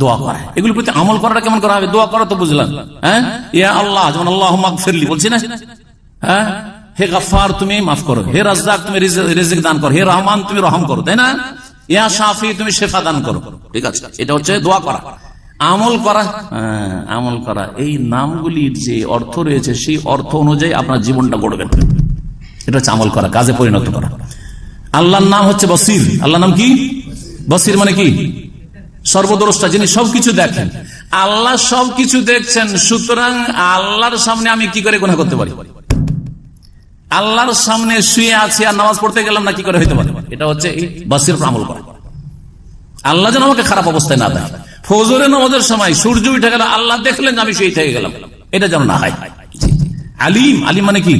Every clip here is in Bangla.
দোয়া করা। এগুলোর প্রতি আমল করাটা কেমন করা হবে? দোয়া করা তো বুঝলাম। হ্যাঁ? ইয়া আল্লাহ যেমন আল্লাহ ফিরলি বলছি না? হ্যাঁ? হে গাফার তুমি মাফ করো। হে রাজ্জাক তুমি রিজিক দান করো। হে রহমান তুমি রহম করো তাই না? ইয়া শাফি তুমি শেফা দান করো। ঠিক আছে? এটা হচ্ছে দোয়া করা। আমল করা হ্যাঁ, আমল করা। এই নামগুলির যে অর্থ রয়েছে সেই অর্থ অনুযায়ী আপনার জীবনটা গড়বেন এটা হচ্ছে আমল করা কাজে পরিণত করা। আল্লাহর নাম হচ্ছে বসির। আল্লাহর নাম কি? বসির মানে কি? সর্বদ্রষ্টা যিনি সবকিছু দেখেন। আল্লাহ সবকিছু দেখছেন, সুতরাং আল্লাহর সামনে আমি কি করে গুণা করতে পারি? আল্লাহর সামনে শুয়ে আছি আর নামাজ পড়তে গেলাম না কি করে হইতে পারে? এটা হচ্ছে বাসির আমল করা। আল্লাহ যেন আমাকে খারাপ অবস্থায় না দেয় ফজরে নামাজের সময় সূর্য উঠে গেল, আল্লাহ দেখলেন আমি শুয়ে থেকে গেলাম। এটা যেন না হয়। আলিম আলিম মানে কি?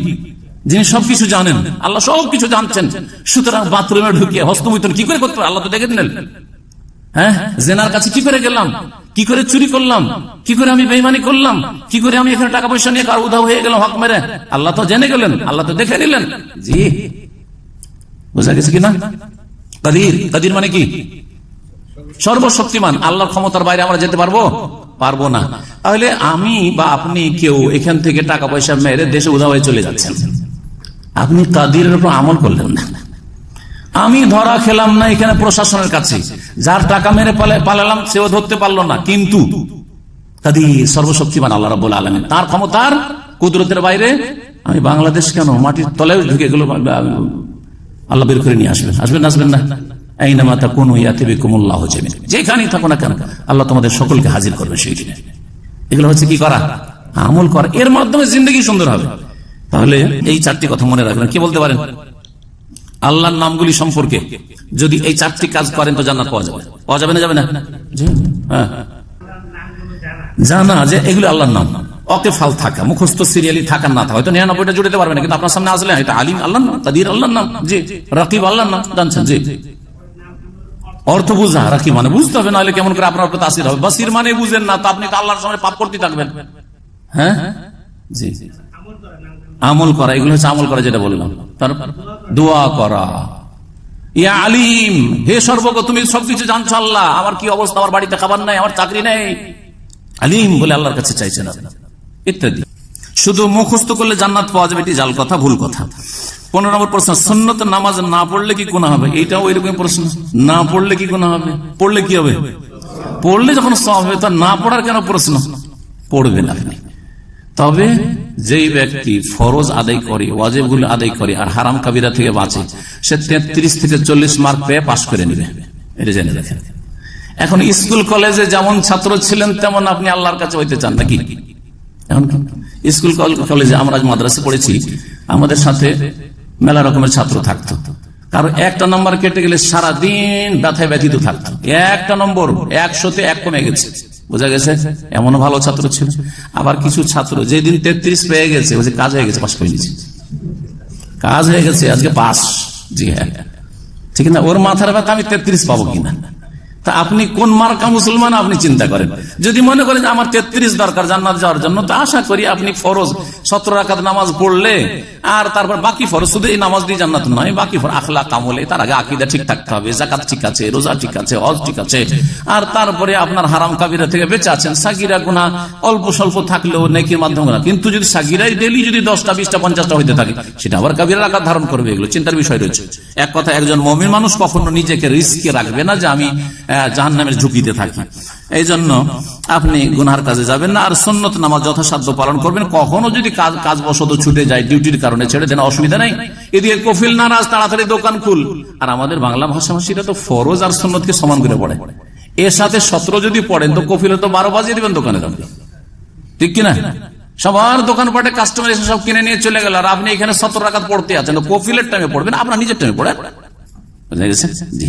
যিনি সবকিছু জানেন, আল্লাহ সবকিছু জানছেন। সুতরাং বাথরুমে ঢুকিয়ে হস্তমৈথুন কি করে করতে হবে? আল্লাহ তো দেখে দিলেন। হ্যাঁ? জেনার কাছে কি করে গেলাম? কি করে চুরি করলাম? কি করে আমি বেইমানি করলাম? কি করে আমি এখানে টাকা পয়সা নিয়ে উধাও হয়ে গেলাম হক মেরে? আল্লাহ তো জেনে গেলেন, আল্লাহ তো দেখে নিলেন। জি। বোঝা গেছে কিনা? কাদির কাদির মানে কি? সর্বশক্তিমান, আল্লাহর ক্ষমতার বাইরে আমরা যেতে পারব? পারব না। তাহলে আমি বা আপনি কেউ এখান থেকে টাকা পয়সা মেরে দেশে উধাও হয়ে চলে যাচ্ছেন। আপনি কাদিরের উপর আমল করলেন না। আমি ধরা খেলাম না এখানে প্রশাসনের কাছে। যার টাকা মেরে পালে- পালালাম, সেও ধরতে পারল না। কিন্তু কাদির সর্বশক্তিমান আল্লাহ রাবুল আলমী তার ক্ষমতার কুদরতের বাইরে আমি বাংলাদেশ কেন মাটির তলায় ঢুকে গেল আল্লাহ বের করে নিয়ে আসবেন। আসবেন না আসবেন না? এই নামাতা কোন ইয়াতিবিকুমুল্লাহ যাবেন যেখানেই থাকো না কেন, আল্লাহ তোমাদের সকলকে হাজির করবে সেই দিনে। এগুলো হচ্ছে কি করা? আমল করা। এর মাধ্যমে জিন্দগি সুন্দর হবে। তাহলে এই চারটি কথা মনে রাখবেন। কি বলতে পারেন? আল্লাহর নামগুলি সম্পর্কে যদি এই চারটি কাজ করেন তো জান্নাত পাওয়া যাবে। পাওয়া যাবে না যাবে না? হ্যাঁ। জানা যে এগুলো আল্লাহর নাম। অকে ফাল থাকা, মুখস্থ সিরিয়ালি থাকার না থাকা। হয়তো নিরানব্বইটা জুড়তে পারবে না, কিন্তু আপনার সামনে আসলে এটা আলিম আল্লাহ নাম তাদির আল্লাহর নাম। জি। রাকিব আল্লাহর নাম, জানছেন? জি। অর্থ বুঝা রাখি মানে বুঝতে হবে, নাহলে কেমন করে আপনার তাসির হবে। বাসির মানে বুঝেন না, তো আপনি তো আল্লাহর সামনে পাপ করতে থাকবেন। হ্যাঁ? জি জি। আমল করা, এগুলো হচ্ছে আমল করা যেটা বললাম। তারপর দোয়া করা। ইয়া আলিম, হে সর্বজ্ঞ, তুমি সবকিছু জানছো আল্লাহ। আমার কি অবস্থা? আমার বাড়িতে খাবার নাই, আমার চাকরি নেই। আলিম বলে আল্লাহর কাছে চাইছেন ইত্যাদি। শুধু মুখস্থ করলে জান্নাত পাওয়া যাবে, এটি জাল কথা, ভুল কথা। পনেরো নম্বর প্রশ্ন, সুন্নত নামাজ না পড়লে কি গুণা হবে? এইটাও ওইরকম প্রশ্ন। না পড়লে কি গুণা হবে? পড়লে কি হবে? পড়লে যখন সব হবে, তো না পড়ার কেন প্রশ্ন? পড়বেন আপনি। তবে যেই ব্যক্তি ফরজ আদায় করে, ওয়াজেবগুলো আদায় করে আর হারাম কাবিরা থেকে বাঁচে, সে তেত্রিশ থেকে চল্লিশ মার্ক পেয়ে পাশ করে নিবে। এটা জেনে রাখেন এখন স্কুল কলেজে যেমন ছাত্র ছিলেন, তেমন আপনি আল্লাহর কাছে হইতে চান নাকি? এখন স্কুল কলেজে আমরা মাদ্রাসে পড়েছি, আমাদের সাথে মেলা রকমের ছাত্র থাকতো। কারও একটা নম্বর কেটে গেলে সারা দিন ব্যথায় ব্যথিত থাকতো। একটা নম্বর একশোতে এক কমে গেছে। বোঝা গেছে? এমন ভালো ছাত্র ছিল। আবার কিছু ছাত্র, যেদিন তেত্রিশ পেয়ে গেছে, বলছে, কাজ হয়ে গেছে, পাশ করে নিয়েছে। কাজ হয়ে গেছে, আজকে পাস জি হ্যাঁ। ঠিক না, ওর মাথার ব্যথা আমি তেত্রিশ পাবো কিনা? তা আপনি কোন মার্কা মুসলমান আপনি চিন্তা করেন? যদি মনে করেন আমার তেত্রিশ দরকার জান্নাত যাওয়ার জন্য, তো আশা করি আপনি ফরজ সতেরো রাখাত নামাজ পড়লে আর তারপর বাকি ফরজ শুধু এই নামাজ দিয়ে জান্নাত নয়, বাকি ফর আখলা কামলে তার আগে আকিদা ঠিক থাকতে হবে জাকাত ঠিক আছে, রোজা ঠিক আছে, হজ ঠিক আছে। আর তারপরে আপনার হারাম কাবিরা থেকে বেঁচে আছেন সাকিরা গুনা অল্প স্বল্প থাকলেও নেকির মাধ্যমে না। কিন্তু যদি সাকিরাই ডেলি যদি দশটা, বিশটা, পঞ্চাশটা হইতে থাকে, সেটা আবার কাবিরা আকার ধারণ করবে, এগুলো চিন্তার বিষয় রয়েছে। এক কথা, একজন মমিন মানুষ কখনো নিজেকে রিস্কে রাখবে না যে আমি জাহান নামের ঝুঁকিতে থাকি। এই জন্য আপনি গুনহার কাজে যাবেন না, আর সন্ন্যত নামাজ যথাসাধ্য পালন করবেন। কখনো যদি কাজ কাজ বশত ছুটে যায় ডিউটির কারণে ছেড়ে দেন, অসুবিধা নাই। এদিকে কফিল নারাজ, তাড়াতাড়ি দোকান খুল। আর আমাদের বাংলা ভাষাভাষীরা তো ফরজ আর সন্ন্যতকে সমান করে পড়ে। এর সাথে সতেরো যদি পড়েন, তো কফিল তো বারো বাজিয়ে দিবেন দোকানে যাবেন ঠিক কিনা? সবার দোকানপাটে কাস্টমার এসে সব কিনে নিয়ে চলে গেল, আর আপনি এখানে সতেরো রাখাত পড়তে আছেন কফিলের টাইমে পড়বেন, আপনার নিজের টাইমে পড়েন। বুঝা গেছে? জি।